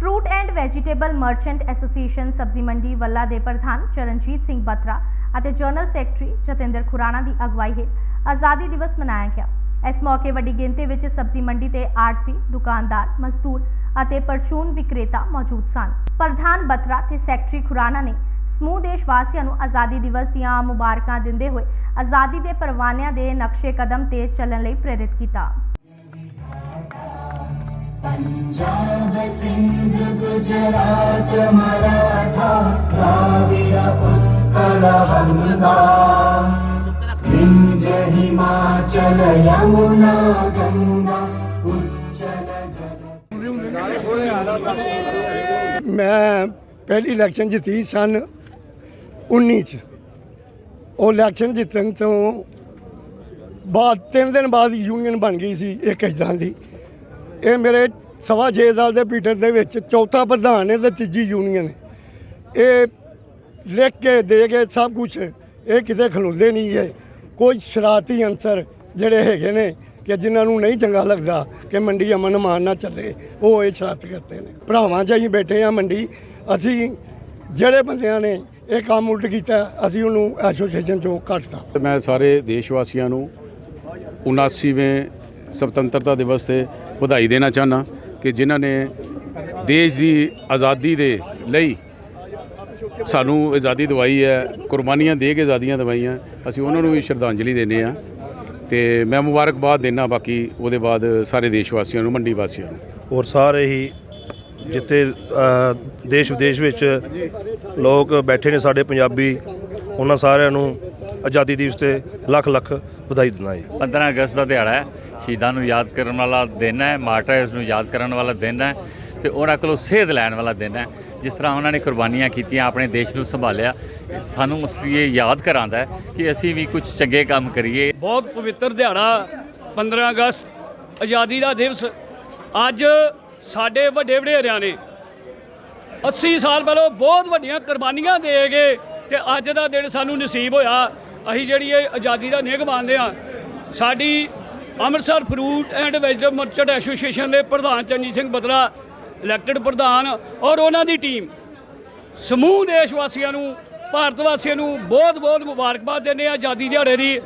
Fruit and vegetable merchant association ਸਬਜ਼ੀ ਮੰਡੀ ਵੱਲਾ ਦੇ ਪ੍ਰਧਾਨ ਚਰਨਜੀਤ ਸਿੰਘ ਬਤਰਾ ਅਤੇ ਜਨਰਲ ਸੈਕਟਰੀ ਜਤਿੰਦਰ ਖੁਰਾਣਾ ਦੀ ਅਗਵਾਈ ਹੇਠ ਆਜ਼ਾਦੀ ਦਿਵਸ ਮਨਾਇਆ ਗਿਆ। ਇਸ ਮੌਕੇ ਵੱਡੀ ਗਿਣਤੀ ਵਿੱਚ ਸਬਜ਼ੀ ਮੰਡੀ ਤੇ ਆੜਤੀ ਦੁਕਾਨਦਾਰ, ਮਜ਼ਦੂਰ ਅਤੇ ਪਰਚੂਨ ਵਿਕਰੇਤਾ ਮੌਜੂਦ ਸਨ। ਪ੍ਰਧਾਨ ਬਤਰਾ ਤੇ ਸੈਕਟਰੀ ਖੁਰਾਣਾ ਨੇ ਸਮੂਹ ਦੇਸ਼ ਵਾਸੀਆਂ ਨੂੰ ਆਜ਼ਾਦੀ ਦਿਵਸ ਦੀਆਂ ਮੁਬਾਰਕਾਂ ਦਿੰਦੇ ਹੋਏ ਆਜ਼ਾਦੀ ਦੇ ਪਰਵਾਨਿਆਂ ਦੇ ਨਕਸ਼ੇ ਕਦਮ ਤੇ ਚੱਲਣ ਲਈ ਪ੍ਰੇਰਿਤ ਕੀਤਾ। ਪੰਜਾਬ ਸਿੰਘ ಗುಜರಾತ ಮರಾಠ ದ್ರಾವಿಡ ಉತ್ಕಲ ಹಂಗಾ ವಿಂಧ್ಯ ಹಿಮಾಚಲ ಯಮುನಾ ಗಂಗಾ ಉಜ್ಜಲ ಜಲ ਮੈਂ ਪਹਿਲੀ ਇਲੈਕਸ਼ਨ ਜਿੱਤੀ ਸਨ 19 ਚ ਉਹ ਇਲੈਕਸ਼ਨ ਜਿੱਤਣ ਤੋਂ ਬਾਅਦ 3 ਦਿਨ ਬਾਅਦ ਯੂਨੀਅਨ ਬਣ ਗਈ ਸੀ ਇੱਕ ਇਦਾਂ ਦੀ ਇਹ ਮੇਰੇ ਸਵਾ ਛੇ ਸਾਲ ਦੇ ਪੀਟਰ ਦੇ ਵਿੱਚ ਚੌਥਾ ਪ੍ਰਧਾਨ ਹੈ ਤੇ ਤੀਜੀ ਯੂਨੀਅਨ ਹੈ ਇਹ ਲਿਖ ਕੇ, ਦੇ ਕੇ ਸਭ ਕੁਝ ਇਹ ਕਿਤੇ ਖਲੋਦੇ ਨਹੀਂ ਹੈ। ਕੋਈ ਸ਼ਰਾਰਤੀ ਅੰਸਰ ਜਿਹੜੇ ਹੈਗੇ ਨੇ ਕਿ ਜਿਨ੍ਹਾਂ ਨੂੰ ਨਹੀਂ ਚੰਗਾ ਲੱਗਦਾ ਕਿ ਮੰਡੀ ਅਮਨ ਮਾਨ ਨਾ ਚੱਲੇ, ਉਹ ਇਹ ਸ਼ਰਾਰਤ ਕਰਦੇ ਨੇ। ਭਰਾਵਾਂ 'ਚ ਅਸੀਂ ਬੈਠੇ ਆ ਮੰਡੀ, ਅਸੀਂ ਜਿਹੜੇ ਬੰਦਿਆਂ ਨੇ ਇਹ ਕੰਮ ਉਲਟ ਕੀਤਾ, ਅਸੀਂ ਉਹਨੂੰ ਐਸੋਸੀਏਸ਼ਨ ਚੋਂ ਕੱਢਤਾ ਮੈਂ ਸਾਰੇ ਦੇਸ਼ ਵਾਸੀਆਂ ਨੂੰ 79ਵੇਂ ਸੁਤੰਤਰਤਾ ਦਿਵਸ ਤੇ ਵਧਾਈ ਦੇਣਾ ਚਾਹਨਾ ਕਿ ਜਿਨ੍ਹਾਂ ਨੇ ਦੇਸ਼ ਦੀ ਆਜ਼ਾਦੀ ਦੇ ਲਈ ਸਾਨੂੰ ਆਜ਼ਾਦੀ ਦਵਾਈ ਹੈ, ਕੁਰਬਾਨੀਆਂ ਦੇ ਕੇ ਆਜ਼ਾਦੀਆਂ ਦਵਾਈਆਂ, ਅਸੀਂ ਉਹਨਾਂ ਨੂੰ ਵੀ ਸ਼ਰਧਾਂਜਲੀ ਦਿੰਦੇ ਆ ਤੇ ਮੈਂ ਮੁਬਾਰਕਬਾਦ ਦੇਣਾ ਬਾਕੀ ਉਹਦੇ ਬਾਅਦ ਸਾਰੇ ਦੇਸ਼ ਵਾਸੀਆਂ ਨੂੰ, ਮੰਡੀ ਵਾਸੀਆਂ ਨੂੰ। ਔਰ ਸਾਰੇ ਹੀ ਜਿੱਥੇ ਦੇਸ਼ ਵਿਦੇਸ਼ ਵਿੱਚ ਲੋਕ ਬੈਠੇ ਨੇ, ਸਾਡੇ ਪੰਜਾਬੀ, ਉਹਨਾਂ ਸਾਰਿਆਂ ਨੂੰ ਆਜ਼ਾਦੀ ਦਿਵਸ ਤੇ ਲੱਖ ਲੱਖ ਵਧਾਈ ਦਿੰਦਾ ਜੀ। 15 ਅਗਸਤ ਦਾ ਦਿਹਾੜਾ ਹੈ। ਸ਼ਹੀਦਾਂ ਨੂੰ ਯਾਦ ਕਰਨ ਵਾਲਾ ਦਿਨ ਹੈ ਮਾਰਟਰਸ ਨੂੰ ਯਾਦ ਕਰਨ ਵਾਲਾ ਦਿਨ ਹੈ ਤੇ ਉਹਨਾਂ ਕੋਲੋਂ ਸੇਧ ਲੈਣ ਵਾਲਾ ਦਿਨ ਹੈ। ਜਿਸ ਤਰ੍ਹਾਂ ਉਹਨਾਂ ਨੇ ਕੁਰਬਾਨੀਆਂ ਕੀਤੀਆਂ ਆਪਣੇ ਦੇਸ਼ ਨੂੰ ਸੰਭਾਲਿਆ ਸਾਨੂੰ ਇਹ ਯਾਦ ਕਰਾਉਂਦਾ ਹੈ ਕਿ ਅਸੀਂ ਵੀ ਕੁਝ ਚੰਗੇ ਕੰਮ ਕਰੀਏ। ਬਹੁਤ ਪਵਿੱਤਰ ਦਿਹਾੜਾ 15 ਅਗਸਤ ਆਜ਼ਾਦੀ ਦਾ ਦਿਵਸ। ਅੱਜ ਸਾਡੇ ਵੱਡੇ ਵਡੇਰਿਆਂ ਨੇ 80 ਸਾਲ ਪਹਿਲਾਂ ਬਹੁਤ ਵੱਡੀਆਂ ਕੁਰਬਾਨੀਆਂ ਦੇ ਗਏ ਤੇ ਅੱਜ ਦਾ ਦਿਨ ਸਾਨੂੰ ਨਸੀਬ ਹੋਇਆ। ਅਸੀਂ ਜਿਹੜੀ ਇਹ ਆਜ਼ਾਦੀ ਦਾ ਨਿੱਘ ਮੰਨਦੇ ਆ ਸਾਡੀ Amritsar fruit and vegetable merchant association ਦੇ ਪ੍ਰਧਾਨ ਚੰਨੀ ਸਿੰਘ ਬਤਰਾ ਇਲੈਕਟਡ ਪ੍ਰਧਾਨ ਔਰ ਉਹਨਾਂ ਦੀ ਟੀਮ ਸਮੂਹ ਦੇਸ਼ ਵਾਸੀਆਂ ਨੂੰ, ਭਾਰਤ ਵਾਸੀਆਂ ਨੂੰ ਬਹੁਤ ਬਹੁਤ ਮੁਬਾਰਕਬਾਦ ਦਿੰਦੇ ਆ ਆਜ਼ਾਦੀ ਦਿਹਾੜੇ ਦੀ।